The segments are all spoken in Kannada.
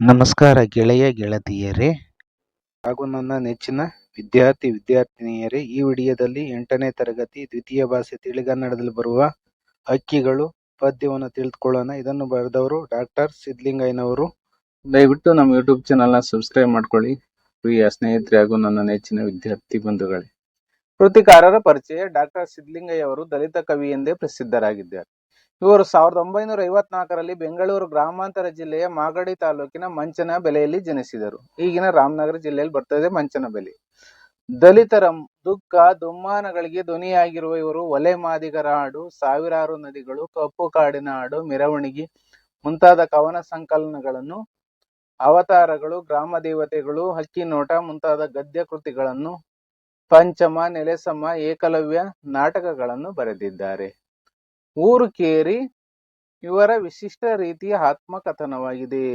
ನಮಸ್ಕಾರ ಗೆಳೆಯ ಗೆಳತಿಯರೇ ಹಾಗೂ ನನ್ನ ನೆಚ್ಚಿನ ವಿದ್ಯಾರ್ಥಿ ವಿದ್ಯಾರ್ಥಿನಿಯರೇ, ಈ ವಿಡಿಯೋದಲ್ಲಿ ಎಂಟನೇ ತರಗತಿ ದ್ವಿತೀಯ ಭಾಷೆ ತಿಳಿಗನ್ನಡದಲ್ಲಿ ಬರುವ ಹಕ್ಕಿಗಳು ಪದ್ಯವನ್ನು ತಿಳಿದುಕೊಳ್ಳೋಣ. ಇದನ್ನು ಬರೆದವರು ಡಾಕ್ಟರ್ ಸಿದ್ಲಿಂಗಯ್ಯನವರು. ದಯವಿಟ್ಟು ನಮ್ಮ ಯೂಟ್ಯೂಬ್ ಚಾನಲ್ನ ಸಬ್ಸ್ಕ್ರೈಬ್ ಮಾಡ್ಕೊಳ್ಳಿ. ಪ್ರಿಯ ಸ್ನೇಹಿತರೆ ಹಾಗೂ ನನ್ನ ನೆಚ್ಚಿನ ವಿದ್ಯಾರ್ಥಿ ಬಂಧುಗಳೇ. ಕೃತಿಕಾರರ ಪರಿಚಯ ಡಾಕ್ಟರ್ ಸಿದ್ಲಿಂಗಯ್ಯ ಅವರು ದಲಿತ ಕವಿ ಎಂದೇ ಪ್ರಸಿದ್ಧರಾಗಿದ್ದಾರೆ. ಇವರು ಸಾವಿರದ ಒಂಬೈನೂರ ಐವತ್ನಾಲ್ಕರಲ್ಲಿ ಬೆಂಗಳೂರು ಗ್ರಾಮಾಂತರ ಜಿಲ್ಲೆಯ ಮಾಗಡಿ ತಾಲೂಕಿನ ಮಂಚನ ಬೆಲೆಯಲ್ಲಿ ಜನಿಸಿದರು. ಈಗಿನ ರಾಮನಗರ ಜಿಲ್ಲೆಯಲ್ಲಿ ಬರ್ತದೆ ಮಂಚನ ಬೆಲೆ. ದಲಿತರ ದುಃಖ, ದುಮ್ಮಾನಗಳಿಗೆ ಧ್ವನಿಯಾಗಿರುವ ಇವರು ಒಲೆ ಮಾದಿಗರ ಹಾಡು, ಸಾವಿರಾರು ನದಿಗಳು, ಕಪ್ಪು ಕಾಡಿನ ಹಾಡು, ಮೆರವಣಿಗೆ ಮುಂತಾದ ಕವನ ಸಂಕಲನಗಳನ್ನು, ಅವತಾರಗಳು, ಗ್ರಾಮ ದೇವತೆಗಳು, ಹಕ್ಕಿ ನೋಟ ಮುಂತಾದ ಗದ್ಯ ಕೃತಿಗಳನ್ನು, ಪಂಚಮ, ನೆಲೆಸಮ, ಏಕಲವ್ಯ ನಾಟಕಗಳನ್ನು ಬರೆದಿದ್ದಾರೆ. ಊರು ಕೇರಿ ಇವರ ವಿಶಿಷ್ಟ ರೀತಿಯ ಆತ್ಮಕಥನವಾಗಿದೆ.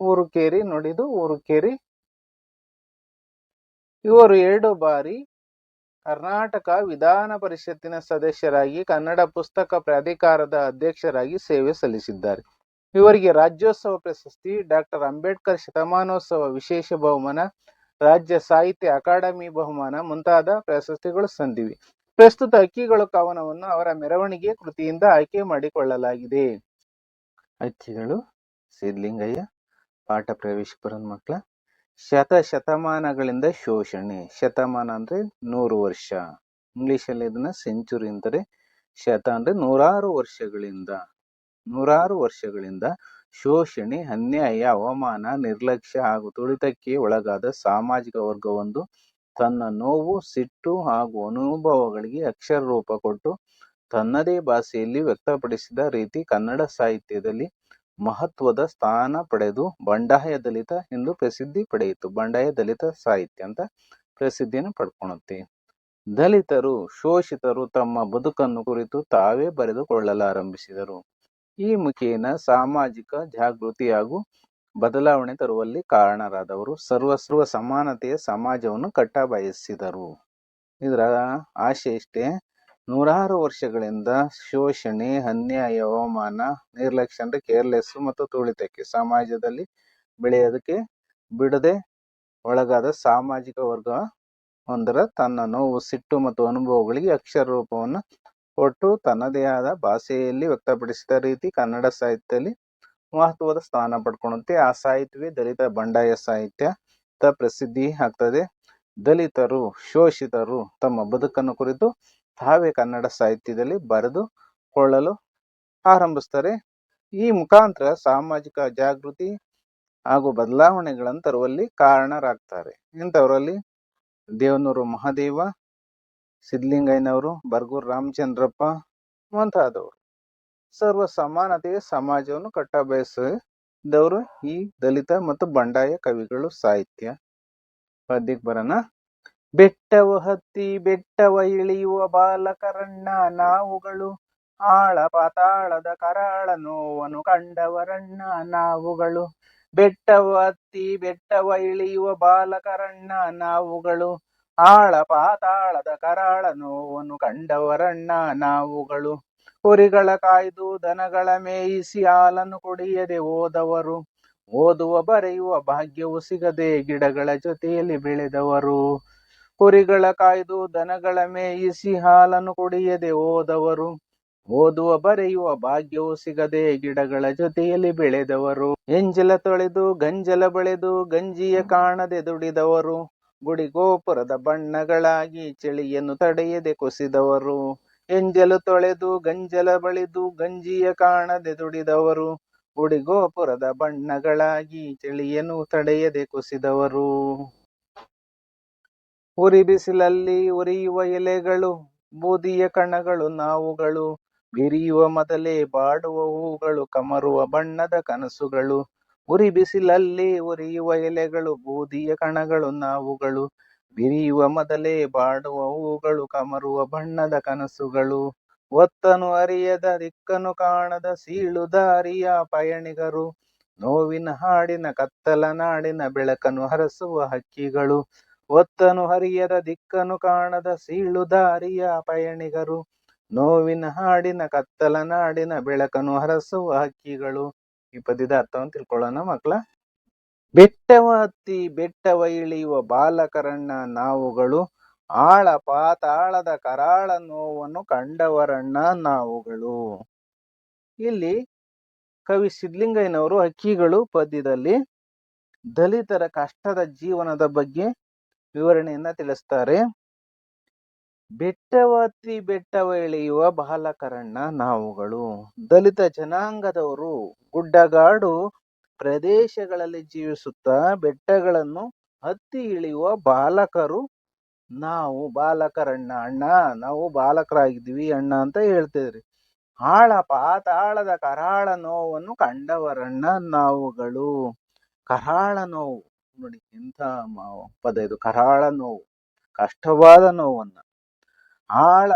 ಊರು ಕೇರಿ ನೋಡಿದು ಊರು ಕೇರಿ ಇವರು ಎರಡು ಬಾರಿ ಕರ್ನಾಟಕ ವಿಧಾನ ಪರಿಷತ್ತಿನ ಸದಸ್ಯರಾಗಿ, ಕನ್ನಡ ಪುಸ್ತಕ ಪ್ರಾಧಿಕಾರದ ಅಧ್ಯಕ್ಷರಾಗಿ ಸೇವೆ ಸಲ್ಲಿಸಿದ್ದಾರೆ. ಇವರಿಗೆ ರಾಜ್ಯೋತ್ಸವ ಪ್ರಶಸ್ತಿ ಡಾಕ್ಟರ್ ಅಂಬೇಡ್ಕರ್ ಶತಮಾನೋತ್ಸವ ವಿಶೇಷ ಬಹುಮಾನ, ರಾಜ್ಯ ಸಾಹಿತ್ಯ ಅಕಾಡೆಮಿ ಬಹುಮಾನ ಮುಂತಾದ ಪ್ರಶಸ್ತಿಗಳು ಸಂದಿವೆ. ಪ್ರಸ್ತುತ ಹಕ್ಕಿಗಳು ಕವನವನ್ನು ಅವರ ಮೆರವಣಿಗೆ ಕೃತಿಯಿಂದ ಆಯ್ಕೆ ಮಾಡಿಕೊಳ್ಳಲಾಗಿದೆ. ಅಕ್ಕಿಗಳು ಸಿದ್ಲಿಂಗಯ್ಯ ಪಾಠ ಪ್ರವೇಶ ಬರೋನ್ ಮಕ್ಕಳ, ಶತ ಶತಮಾನಗಳಿಂದ ಶೋಷಣೆ. ಶತಮಾನ ಅಂದ್ರೆ ನೂರು ವರ್ಷ. ಇಂಗ್ಲಿಷ್ ಅಲ್ಲಿ ಇದನ್ನ ಸೆಂಚುರಿ ಅಂತಾರೆ. ಶತ ಅಂದ್ರೆ ನೂರಾರು ವರ್ಷಗಳಿಂದ ನೂರಾರು ವರ್ಷಗಳಿಂದ ಶೋಷಣೆ, ಅನ್ಯಾಯ, ಅವಮಾನ, ನಿರ್ಲಕ್ಷ್ಯ ಹಾಗೂ ತುಳಿತಕ್ಕೆ ಒಳಗಾದ ಸಾಮಾಜಿಕ ವರ್ಗವೊಂದು ತನ್ನ ನೋವು, ಸಿಟ್ಟು ಹಾಗೂ ಅನುಭವಗಳಿಗೆ ಅಕ್ಷರ ರೂಪ ಕೊಟ್ಟು ತನ್ನದೇ ಭಾಷೆಯಲ್ಲಿ ವ್ಯಕ್ತಪಡಿಸಿದ ರೀತಿ ಕನ್ನಡ ಸಾಹಿತ್ಯದಲ್ಲಿ ಮಹತ್ವದ ಸ್ಥಾನ ಪಡೆದು ಬಂಡಾಯ ದಲಿತ ಎಂದು ಪ್ರಸಿದ್ಧಿ ಪಡೆಯಿತು. ಬಂಡಾಯ ದಲಿತ ಸಾಹಿತ್ಯ ಅಂತ ಪ್ರಸಿದ್ಧಿಯನ್ನು ಪಡ್ಕೊಳುತ್ತೆ ದಲಿತರು, ಶೋಷಿತರು ತಮ್ಮ ಬದುಕನ್ನು ಕುರಿತು ತಾವೇ ಬರೆದುಕೊಳ್ಳಲಾರಂಭಿಸಿದರು. ಈ ಮುಖೇನ ಸಾಮಾಜಿಕ ಜಾಗೃತಿ ಹಾಗೂ ಬದಲಾವಣೆ ತರುವಲ್ಲಿ ಕಾರಣರಾದವರು. ಸರ್ವಸ್ವ ಸಮಾನತೆಯ ಸಮಾಜವನ್ನು ಕಟ್ಟಬಯಸಿದರು. ಇದರ ಆಶೆ ಇಷ್ಟೇ. ನೂರಾರು ವರ್ಷಗಳಿಂದ ಶೋಷಣೆ, ಅನ್ಯಾಯ, ಅವಮಾನ, ನಿರ್ಲಕ್ಷ್ಯ ಅಂದ್ರೆ ಕೇರ್ಲೆಸ್ ಮತ್ತು ತುಳಿತಕ್ಕೆ ಸಮಾಜದಲ್ಲಿ ಬೆಳೆಯೋದಕ್ಕೆ ಬಿಡದೆ ಒಳಗಾದ ಸಾಮಾಜಿಕ ವರ್ಗ ಒಂದರ ತನ್ನ ನೋವು, ಸಿಟ್ಟು ಮತ್ತು ಅನುಭವಗಳಿಗೆ ಅಕ್ಷರ ರೂಪವನ್ನು ಕೊಟ್ಟು ತನ್ನದೇ ಆದ ಭಾಷೆಯಲ್ಲಿ ವ್ಯಕ್ತಪಡಿಸಿದ ರೀತಿ ಕನ್ನಡ ಸಾಹಿತ್ಯದಲ್ಲಿ ಮಹತ್ವದ ಸ್ಥಾನ ಪಡ್ಕೊಳುತ್ತೆ ಆ ಸಾಹಿತ್ಯವೇ ದಲಿತ ಬಂಡಾಯ ಸಾಹಿತ್ಯ ತ ಪ್ರಸಿದ್ಧಿ ಆಗ್ತದೆ. ದಲಿತರು, ಶೋಷಿತರು ತಮ್ಮ ಬದುಕನ್ನು ಕುರಿತು ತಾವೇ ಕನ್ನಡ ಸಾಹಿತ್ಯದಲ್ಲಿ ಬರೆದು ಕೊಳ್ಳಲು ಆರಂಭಿಸ್ತಾರೆ. ಈ ಮುಖಾಂತರ ಸಾಮಾಜಿಕ ಜಾಗೃತಿ ಹಾಗೂ ಬದಲಾವಣೆಗಳನ್ನು ತರುವಲ್ಲಿ ಕಾರಣರಾಗ್ತಾರೆ. ಇಂಥವರಲ್ಲಿ ದೇವನೂರು ಮಹಾದೇವ ಸಿದ್ಲಿಂಗಯ್ಯನವರು ಬರ್ಗೂರು ರಾಮಚಂದ್ರಪ್ಪ ಮುಂತಾದವರು. ಸರ್ವ ಸಮಾನತೆಯ ಸಮಾಜವನ್ನು ಕಟ್ಟಬಯಸಿದವರು ಈ ದಲಿತ ಮತ್ತು ಬಂಡಾಯ ಕವಿಗಳು ಸಾಹಿತ್ಯ. ಪದ್ಯಕ್ಕೆ ಬರೋಣ. ಬೆಟ್ಟವ ಹತ್ತಿ, ಬೆಟ್ಟವ ಇಳಿಯುವ ಬಾಲಕರಣ್ಣ, ನಾವುಗಳು ಆಳ ಪಾತಾಳದ ಕರಾಳ ನೋವನು ಕಂಡವರಣ್ಣ, ನಾವುಗಳು ಬೆಟ್ಟವ ಹತ್ತಿ, ಬೆಟ್ಟವ ಇಳಿಯುವ ಬಾಲಕರಣ್ಣ, ನಾವುಗಳು ಆಳ ಪಾತಾಳದ ಕರಾಳ ನೋವನು ಕಂಡವರಣ್ಣ, ನಾವುಗಳು ಕುರಿಗಳ ಕಾಯ್ದು ದನಗಳ ಮೇಯಿಸಿ ಹಾಲನ್ನು ಕುಡಿಯದೆ ಓದವರು ಓದುವ ಬರೆಯುವ ಭಾಗ್ಯವು ಸಿಗದೆ ಗಿಡಗಳ ಜೊತೆಯಲ್ಲಿ ಬೆಳೆದವರು. ಕುರಿಗಳ ಕಾಯ್ದು ದನಗಳ ಮೇಯಿಸಿ ಹಾಲನ್ನು ಕುಡಿಯದೆ ಓದವರು ಓದುವ ಬರೆಯುವ ಭಾಗ್ಯವು ಸಿಗದೆ ಗಿಡಗಳ ಜೊತೆಯಲ್ಲಿ ಬೆಳೆದವರು. ಎಂಜಲ ತೊಳೆದು, ಗಂಜಲ ಬಳೆದು, ಗಂಜಿಯ ಕಾಣದೆ ದುಡಿದವರು. ಗುಡಿ ಗೋಪುರದ ಬಣ್ಣಗಳಾಗಿ, ಚಳಿಯನ್ನು ತಡೆಯದೆ ಕುಸಿದವರು. ಎಂಜಲು ತೊಳೆದು ಗಂಜಲ ಬಳಿದು ಗಂಜಿಯ ಕಾಣದೆ ದುಡಿದವರು. ಗುಡಿ ಗೋಪುರದ ಬಣ್ಣಗಳಾಗಿ ಚಳಿಯನ್ನು ತಡೆಯದೆ ಕುಸಿದವರು. ಉರಿ ಬಿಸಿಲಲ್ಲಿ ಉರಿಯುವ ಎಲೆಗಳು, ಬೂದಿಯ ಕಣಗಳು, ನಾವುಗಳು. ಬಿರಿಯುವ ಮೊದಲೇ ಬಾಡುವ ಹೂಗಳು, ಕಮರುವ ಬಣ್ಣದ ಕನಸುಗಳು. ಉರಿ ಬಿಸಿಲಲ್ಲಿ ಉರಿಯುವ ಎಲೆಗಳು, ಬೂದಿಯ ಕಣಗಳು, ನಾವುಗಳು. ಬಿರಿಯುವ ಮೊದಲೇ ಬಾಡುವ ಹೂಗಳು ಕಮರುವ ಬಣ್ಣದ ಕನಸುಗಳು. ಒತ್ತನು ಅರಿಯದ ದಿಕ್ಕನು ಕಾಣದ ಸೀಳು ದಾರಿಯ ಪಯಣಿಗರು. ನೋವಿನ ಹಾಡಿನ ಕತ್ತಲ ನಾಡಿನ ಬೆಳಕನ್ನು ಹರಸುವ ಹಕ್ಕಿಗಳು. ಒತ್ತನು ಹರಿಯದ ದಿಕ್ಕನು ಕಾಣದ ಸೀಳು ದಾರಿಯ ಪಯಣಿಗರು. ನೋವಿನ ಹಾಡಿನ ಕತ್ತಲ ನಾಡಿನ ಬೆಳಕನ್ನು ಹರಸುವ ಹಕ್ಕಿಗಳು. ಈ ಪದ್ಯದ ಅರ್ಥವನ್ನು ತಿಳ್ಕೊಳ್ಳೋಣ ಮಕ್ಕಳ. ಬೆಟ್ಟವ ಹತ್ತಿ ಬೆಟ್ಟವ ಇಳಿಯುವ ಬಾಲಕರಣ್ಣ ನಾವುಗಳು, ಆಳ ಪಾತಾಳದ ಕರಾಳ ನೋವನ್ನು ಕಂಡವರಣ್ಣ ನಾವುಗಳು. ಇಲ್ಲಿ ಕವಿ ಸಿದ್ಲಿಂಗಯ್ಯನವರು ಹಕ್ಕಿಗಳು ಪದ್ಯದಲ್ಲಿ ದಲಿತರ ಕಷ್ಟದ ಜೀವನದ ಬಗ್ಗೆ ವಿವರಣೆಯನ್ನ ತಿಳಿಸ್ತಾರೆ. ಬೆಟ್ಟವತ್ತಿ ಬೆಟ್ಟವ ಇಳಿಯುವ ಬಾಲಕರಣ್ಣ ನಾವುಗಳು. ದಲಿತ ಜನಾಂಗದವರು ಗುಡ್ಡಗಾಡು ಪ್ರದೇಶಗಳಲ್ಲಿ ಜೀವಿಸುತ್ತಾ ಬೆಟ್ಟಗಳನ್ನು ಹತ್ತಿ ಇಳಿಯುವ ಬಾಲಕರು ನಾವು. ಬಾಲಕರಣ್ಣ, ಅಣ್ಣ, ನಾವು ಬಾಲಕರಾಗಿದ್ದೀವಿ, ಅಣ್ಣ ಅಂತ ಹೇಳ್ತಿದ್ರಿ. ಆಳ ಪಾತಾಳದ ಕರಾಳ ನೋವನ್ನು ಕಂಡವರಣ್ಣ ನಾವುಗಳು. ಕರಾಳ ನೋವು. ನೋಡಿ, ಎಂಥ ಪದ ಇದು. ಕರಾಳ ನೋವು. ಕಷ್ಟವಾದ ನೋವನ್ನ. ಆಳ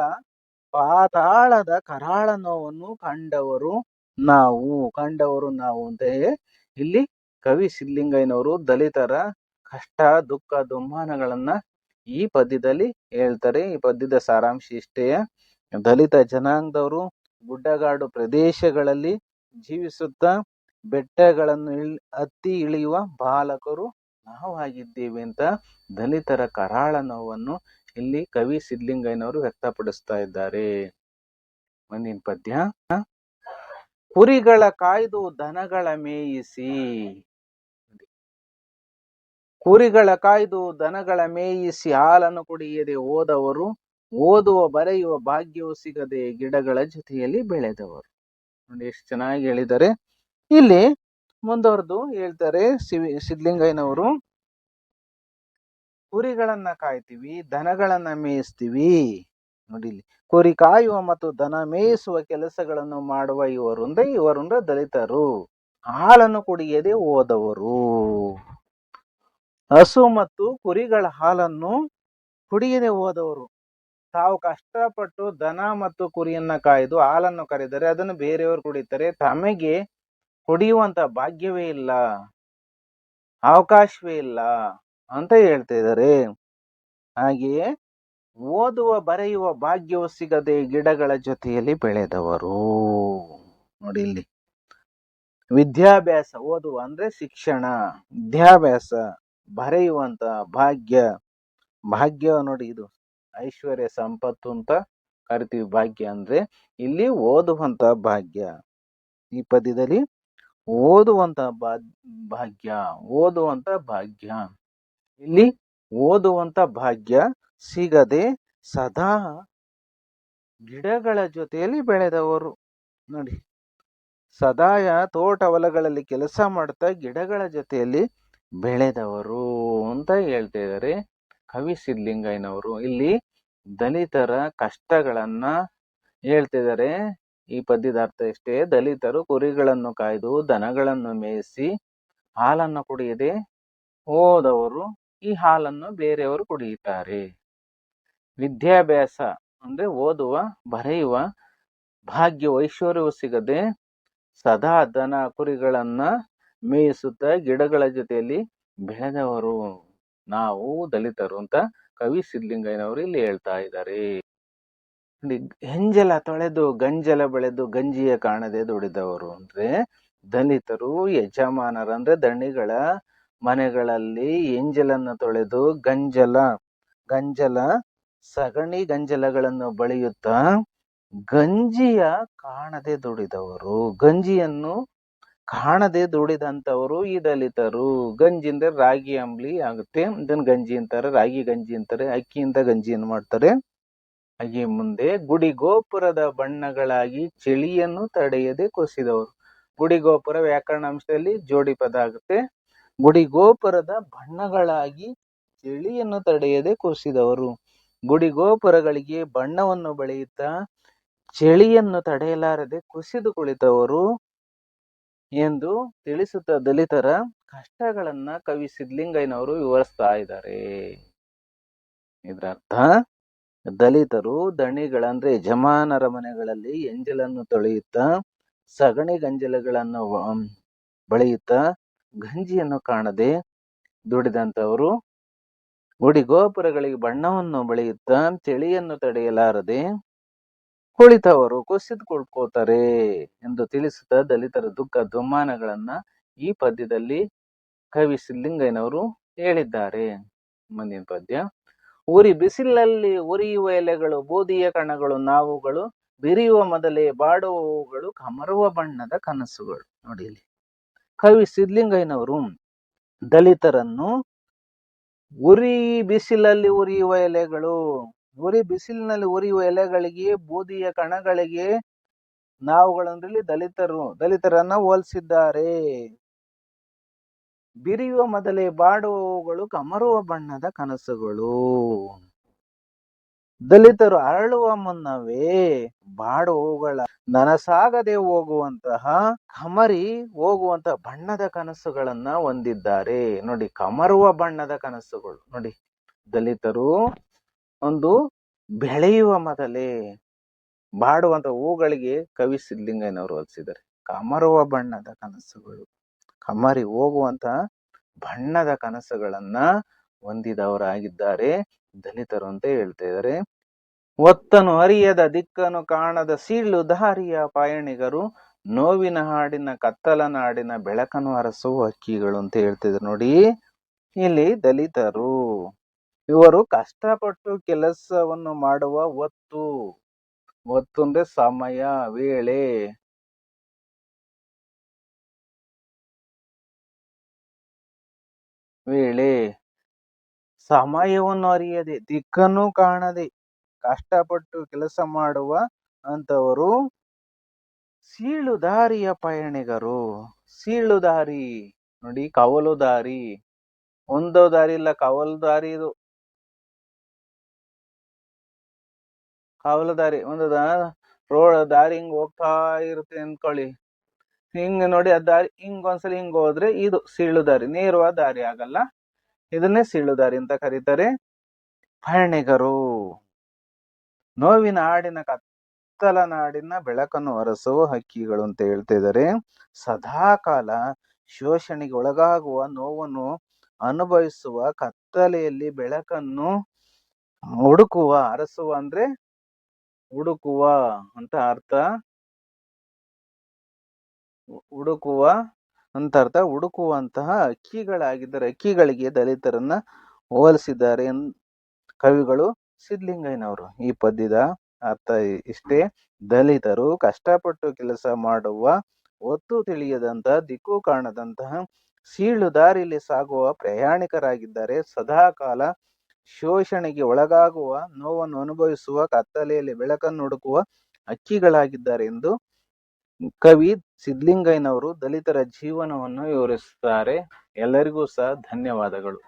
ಪಾತಾಳದ ಕರಾಳ ನೋವನ್ನು ಕಂಡವರು ನಾವು. ಕಂಡವರು ನಾವು ಅಂತ ಇಲ್ಲಿ ಕವಿ ಸಿದ್ಲಿಂಗಯ್ಯನವರು ದಲಿತರ ಕಷ್ಟ, ದುಃಖ ದುಮ್ಮಾನಗಳನ್ನ ಈ ಪದ್ಯದಲ್ಲಿ ಹೇಳ್ತಾರೆ. ಈ ಪದ್ಯದ ಸಾರಾಂಶ ಇಷ್ಟೇ. ದಲಿತ ಜನಾಂಗದವರು ಗುಡ್ಡಗಾಡು ಪ್ರದೇಶಗಳಲ್ಲಿ ಜೀವಿಸುತ್ತಾ ಬೆಟ್ಟಗಳನ್ನು ಇಳ್, ಹತ್ತಿ ಇಳಿಯುವ ಬಾಲಕರು ನಾವಾಗಿದ್ದೇವೆ ಅಂತ ದಲಿತರ ಕರಾಳ ನೋವನ್ನು ಇಲ್ಲಿ ಕವಿ ಸಿದ್ಲಿಂಗಯ್ಯನವರು ವ್ಯಕ್ತಪಡಿಸ್ತಾ ಇದ್ದಾರೆ. ಮುಂದಿನ ಪದ್ಯ. ಕುರಿಗಳ ಕಾಯ್ದು ದನಗಳ ಮೇಯಿಸಿ. ಕುರಿಗಳ ಕಾಯ್ದು ದನಗಳ ಮೇಯಿಸಿ ಹಾಲನ್ನು ಕುಡಿಯದೆ ಓದವರು ಓದುವ ಬರೆಯುವ ಭಾಗ್ಯವು ಸಿಗದೆ ಗಿಡಗಳ ಜೊತೆಯಲ್ಲಿ ಬೆಳೆದವರು. ನೋಡಿ ಎಷ್ಟು ಚೆನ್ನಾಗಿ ಹೇಳಿದ್ದಾರೆ. ಇಲ್ಲಿ ಮುಂದುವರೆದು ಹೇಳ್ತಾರೆ ಸಿವಿ ಸಿದ್ಲಿಂಗಯ್ಯನವರು ಕುರಿಗಳನ್ನ ಕಾಯ್ತೀವಿ, ದನಗಳನ್ನ ಮೇಯಿಸ್ತೀವಿ. ನೋಡಿ ಇಲ್ಲಿ ಕುರಿ ಕಾಯುವ ಮತ್ತು ದನ ಮೇಯಿಸುವ ಕೆಲಸಗಳನ್ನು ಮಾಡುವ ಇವರುಂದ ಇವರುಂದ ದಲಿತರು. ಹಾಲನ್ನು ಕುಡಿಯದೆ ಹೋದವರು. ಹಸು ಮತ್ತು ಕುರಿಗಳ ಹಾಲನ್ನು ಕುಡಿಯದೆ ಹೋದವರು. ತಾವು ಕಷ್ಟಪಟ್ಟು ದನ ಮತ್ತು ಕುರಿಯನ್ನ ಕಾಯ್ದು ಹಾಲನ್ನು ಕರೆದರೆ ಅದನ್ನು ಬೇರೆಯವರು ಕುಡಿತಾರೆ ತಮಗೆ ಕುಡಿಯುವಂತ ಭಾಗ್ಯವೇ ಇಲ್ಲ. ಅವಕಾಶವೇ ಇಲ್ಲ ಅಂತ ಹೇಳ್ತಿದ್ದಾರೆ ಹಾಗೆಯೇ ಓದುವ ಬರೆಯುವ ಭಾಗ್ಯವು ಸಿಗದೆ ಗಿಡಗಳ ಜೊತೆಯಲ್ಲಿ ಬೆಳೆದವರು. ನೋಡಿ ಇಲ್ಲಿ. ವಿದ್ಯಾಭ್ಯಾಸ, ಓದುವ ಅಂದ್ರೆ ಶಿಕ್ಷಣ. ವಿದ್ಯಾಭ್ಯಾಸ, ಬರೆಯುವಂತ ಭಾಗ್ಯ. ಭಾಗ್ಯ ನೋಡಿ ಇದು. ಐಶ್ವರ್ಯ ಸಂಪತ್ತು ಅಂತ ಕರಿತೀವಿ. ಭಾಗ್ಯ ಅಂದ್ರೆ ಇಲ್ಲಿ ಓದುವಂತ ಭಾಗ್ಯ. ಈ ಪದ್ಯದಲ್ಲಿ ಓದುವಂತ ಭಾಗ್ಯ ಓದುವಂತ ಭಾಗ್ಯ. ಇಲ್ಲಿ ಓದುವಂತ ಭಾಗ್ಯ ಸಿಗದೆ ಸದಾ ಗಿಡಗಳ ಜೊತೆಯಲ್ಲಿ ಬೆಳೆದವರು. ನೋಡಿ, ಸದಾಯ ತೋಟ ಹೊಲಗಳಲ್ಲಿ ಕೆಲಸ ಮಾಡ್ತಾ ಗಿಡಗಳ ಜೊತೆಯಲ್ಲಿ ಬೆಳೆದವರು ಅಂತ ಹೇಳ್ತಾ ಇದ್ದಾರೆ ಕವಿ ಸಿದ್ಲಿಂಗಯ್ಯನವರು ಇಲ್ಲಿ ದಲಿತರ ಕಷ್ಟಗಳನ್ನ ಹೇಳ್ತಿದ್ದಾರೆ ಈ ಪದ್ಯದ ಅರ್ಥ ಇಷ್ಟೇ. ದಲಿತರು ಕುರಿಗಳನ್ನು ಕಾಯ್ದು ದನಗಳನ್ನು ಮೇಯಿಸಿ ಹಾಲನ್ನು ಕುಡಿಯದೆ ಹೋದವರು ಈ ಹಾಲನ್ನು ಬೇರೆಯವರು ಕುಡಿಯುತ್ತಾರೆ. ವಿದ್ಯಾಭ್ಯಾಸ ಅಂದ್ರೆ ಓದುವ, ಬರೆಯುವ ಭಾಗ್ಯ ಐಶ್ವರ್ಯವು ಸಿಗದೆ ಸದಾ ದನ ಕುರಿಗಳನ್ನ ಮೇಯಿಸುತ್ತಾ ಗಿಡಗಳ ಜೊತೆಯಲ್ಲಿ ಬೆಳೆದವರು ನಾವು ದಲಿತರು ಅಂತ ಕವಿ ಸಿದ್ಲಿಂಗಯ್ಯನವರು ಇಲ್ಲಿ ಹೇಳ್ತಾ ಇದ್ದಾರೆ. ಹೆಂಜಲ ತೊಳೆದು, ಗಂಜಲ ಬೆಳೆದು, ಗಂಜಿಯ ಕಾಣದೆ ದುಡಿದವರು ಅಂದ್ರೆ ದಲಿತರು, ಯಜಮಾನರು ಅಂದ್ರೆ ದಣಿಗಳ ಮನೆಗಳಲ್ಲಿ ಎಂಜಲನ್ನು ತೊಳೆದು ಗಂಜಲ ಗಂಜಲ ಸಗಣಿ ಗಂಜಲಗಳನ್ನು ಬಳಿಯುತ್ತಾ ಗಂಜಿಯ ಕಾಣದೆ ದುಡಿದವರು. ಗಂಜಿಯನ್ನು ಕಾಣದೆ ದುಡಿದಂಥವರು ಈ ದಲಿತರು. ಗಂಜಿ ಅಂದ್ರೆ ರಾಗಿ ಅಂಬ್ಲಿ ಆಗುತ್ತೆ. ಇದನ್ನು ಗಂಜಿ ಅಂತಾರೆ. ರಾಗಿ ಗಂಜಿ ಅಂತಾರೆ. ಅಕ್ಕಿಯಿಂದ ಗಂಜಿಯನ್ನು ಮಾಡ್ತಾರೆ. ಹಾಗೆ ಮುಂದೆ ಗುಡಿ ಗೋಪುರದ ಬಣ್ಣಗಳಾಗಿ ಚಳಿಯನ್ನು ತಡೆಯದೆ ಕುಸಿದವರು. ಗುಡಿ ಗೋಪುರ ವ್ಯಾಕರಣಾಂಶದಲ್ಲಿ ಜೋಡಿ ಪದ ಆಗುತ್ತೆ. ಗುಡಿ ಗೋಪುರದ ಬಣ್ಣಗಳಾಗಿ ಚಳಿಯನ್ನು ತಡೆಯದೆ ಕುಸಿದವರು. ಗುಡಿ ಗೋಪುರಗಳಿಗೆ ಬಣ್ಣವನ್ನು ಬಳಿಯುತ್ತಾ ಚಳಿಯನ್ನು ತಡೆಯಲಾರದೆ ಕುಸಿದು ಕುಳಿತವರು ಎಂದು ತಿಳಿಸುತ್ತಾ ದಲಿತರ ಕಷ್ಟಗಳನ್ನ ಕವಿ ಸಿದ್ಲಿಂಗಯ್ಯನವರು ವಿವರಿಸ್ತಾ ಇದ್ದಾರೆ. ಇದರ ಅರ್ಥ, ದಲಿತರು ದಣಿಗಳಂದ್ರೆ ಯಜಮಾನರ ಮನೆಗಳಲ್ಲಿ ಎಂಜಲನ್ನು ತೊಳೆಯುತ್ತಾ ಸಗಣಿ ಗಂಜಲಗಳನ್ನು ಬಳಿಯುತ್ತಾ ಗಂಜಿಯನ್ನು ಕಾಣದೆ ದುಡಿದಂತವರು ಗುಡಿ ಗೋಪುರಗಳಿಗೆ ಬಣ್ಣವನ್ನು ಬಳಿಯುತ್ತಾ ತಿಳಿಯನ್ನು ತಡೆಯಲಾರದೆ ಕುಳಿತವರು ಕುಸಿದು ಕುಳ್ಕೋತಾರೆ ಎಂದು ತಿಳಿಸುತ್ತಾ ದಲಿತರ ದುಃಖ ದುಮ್ಮಾನಗಳನ್ನ ಈ ಪದ್ಯದಲ್ಲಿ ಕವಿ ಸಿದ್ಲಿಂಗಯ್ಯನವರು ಹೇಳಿದ್ದಾರೆ. ಮುಂದಿನ ಪದ್ಯ. ಉರಿ ಬಿಸಿಲಲ್ಲಿ ಉರಿಯುವ ಎಲೆಗಳು, ಬೂದಿಯ ಕಣಗಳು, ನಾವುಗಳು ಬಿರಿಯುವ ಮೊದಲೇ ಬಾಡುವವುಗಳು, ಕಮರುವ ಬಣ್ಣದ ಕನಸುಗಳು. ನೋಡಿ ಕವಿ ಸಿದ್ಲಿಂಗಯ್ಯನವರು ದಲಿತರನ್ನು ಉರಿ ಬಿಸಿಲಲ್ಲಿ ಉರಿಯುವ ಎಲೆಗಳು, ಉರಿ ಬಿಸಿಲಿನಲ್ಲಿ ಉರಿಯುವ ಎಲೆಗಳಿಗೆ, ಬೂದಿಯ ಕಣಗಳಿಗೆ ನಾವುಗಳಂದ್ರಲ್ಲಿ ದಲಿತರು, ದಲಿತರನ್ನ ಹೋಲಿಸಿದ್ದಾರೆ. ಬಿರಿಯುವ ಮೊದಲೇ ಬಾಡುವವುಗಳು ಕಮರುವ ಬಣ್ಣದ ಕನಸುಗಳು. ದಲಿತರು ಅರಳುವ ಮುನ್ನವೇ ಬಾಡುವುಗಳ ನನಸಾಗದೆ ಹೋಗುವಂತಹ ಕಮರಿ ಹೋಗುವಂತಹ ಬಣ್ಣದ ಕನಸುಗಳನ್ನ ಹೊಂದಿದ್ದಾರೆ. ನೋಡಿ, ಕಮರುವ ಬಣ್ಣದ ಕನಸುಗಳು. ನೋಡಿ, ದಲಿತರು ಒಂದು ಬೆಳೆಯುವ ಮೊದಲೇ ಬಾಡುವಂತ ಹೂಗಳಿಗೆ ಕವಿ ಸಿದ್ಲಿಂಗಯ್ಯನವರು ಹೋಲಿಸಿದ್ದಾರೆ. ಕಮರುವ ಬಣ್ಣದ ಕನಸುಗಳು. ಕಮರಿ ಹೋಗುವಂತ ಬಣ್ಣದ ಕನಸುಗಳನ್ನ ಹೊಂದಿದವರಾಗಿದ್ದಾರೆ. ದಲಿತರು ಅಂತ ಹೇಳ್ತಾ ಇದ್ದಾರೆ ಒತ್ತನು ಅರಿಯದ ದಿಕ್ಕನು ಕಾಣದ ಸೀಳು ದಾರಿಯ ಪಯಣಿಗರು, ನೋವಿನ ಹಾಡಿನ ಕತ್ತಲ ನಾಡಿನ ಬೆಳಕನ್ನು ಅರಸುವ ಹಕ್ಕಿಗಳು ಅಂತ ಹೇಳ್ತಿದ್ರು ನೋಡಿ. ಇಲ್ಲಿ ದಲಿತರು, ಇವರು ಕಷ್ಟಪಟ್ಟು ಕೆಲಸವನ್ನು ಮಾಡುವ ಒತ್ತು ಒತ್ತು ಅಂದ್ರೆ ಸಮಯ, ವೇಳೆ. ವೇಳೆ. ಸಮಯವನ್ನು ಅರಿಯದೆ, ದಿಕ್ಕನ್ನು ಕಾಣದೆ ಕಷ್ಟಪಟ್ಟು ಕೆಲಸ ಮಾಡುವ ಅಂತವರು ಸೀಳು ದಾರಿಯ ಪಯಣಿಗರು. ಸೀಳು ದಾರಿ ನೋಡಿ ಕವಲು ದಾರಿ ಒಂದು ದಾರಿ ಇಲ್ಲ ಕವಲು ದಾರಿ ಇದು. ಕವಲು ದಾರಿ ಒಂದು ರೋಡ್ ದಾರಿ ಹಿಂಗ್ ಹೋಗ್ತಾ ಇರುತ್ತೆ ಅನ್ಕೊಳ್ಳಿ ಹಿಂಗ್ ನೋಡಿ, ಆ ದಾರಿ ಹಿಂಗ್ ಒಂದ್ಸಲ ಹಿಂಗ್ ಹೋದ್ರೆ ಇದು ಸೀಳು ದಾರಿ ನೇರವಾದ ದಾರಿ ಆಗಲ್ಲ. ಇದನ್ನೇ ಸೀಳುದಾರಿ ಅಂತ ಕರೀತಾರೆ ಪಯಣಿಗರು ನೋವಿನ ಹಾಡಿನ ಕತ್ತಲ ನಾಡಿನ ಬೆಳಕನ್ನು ಹೊರಸುವ ಹಕ್ಕಿಗಳು ಅಂತ ಹೇಳ್ತಿದ್ದಾರೆ ಸದಾಕಾಲ ಶೋಷಣೆಗೆ ಒಳಗಾಗುವ ನೋವನ್ನು ಅನುಭವಿಸುವ ಕತ್ತಲೆಯಲ್ಲಿ ಬೆಳಕನ್ನು ಹುಡುಕುವ, ಅರಸುವ ಅಂದ್ರೆ ಹುಡುಕುವ ಅಂತ ಅರ್ಥ. ಹುಡುಕುವ ಅಂತ ಅರ್ಥ ಹುಡುಕುವಂತಹ ಅಕ್ಕಿಗಳಾಗಿದ್ದಾರೆ ಅಕ್ಕಿಗಳಿಗೆ ದಲಿತರನ್ನ ಹೋಲಿಸಿದ್ದಾರೆ ಕವಿಗಳು ಸಿದ್ಲಿಂಗಯ್ಯನವರು ಈ ಪದ್ಯದ ಅರ್ಥ ಇಷ್ಟೇ. ದಲಿತರು ಕಷ್ಟಪಟ್ಟು ಕೆಲಸ ಮಾಡುವ, ಒತ್ತು ತಿಳಿಯದಂತಹ ದಿಕ್ಕು ಕಾಣದಂತಹ ಸೀಳು ದಾರಿಯಲ್ಲಿ ಸಾಗುವ ಪ್ರಯಾಣಿಕರಾಗಿದ್ದಾರೆ. ಸದಾಕಾಲ ಶೋಷಣೆಗೆ ಒಳಗಾಗುವ, ನೋವನ್ನು ಅನುಭವಿಸುವ, ಕತ್ತಲೆಯಲ್ಲಿ ಬೆಳಕನ್ನು ಹುಡುಕುವ ಹಕ್ಕಿಗಳಾಗಿದ್ದಾರೆ ಎಂದು ಕವಿ ಸಿದ್ಲಿಂಗಯ್ಯನವರು ದಲಿತರ ಜೀವನವನ್ನು ವಿವರಿಸುತ್ತಾರೆ. ಎಲ್ಲರಿಗೂ ಸಹ ಧನ್ಯವಾದಗಳು.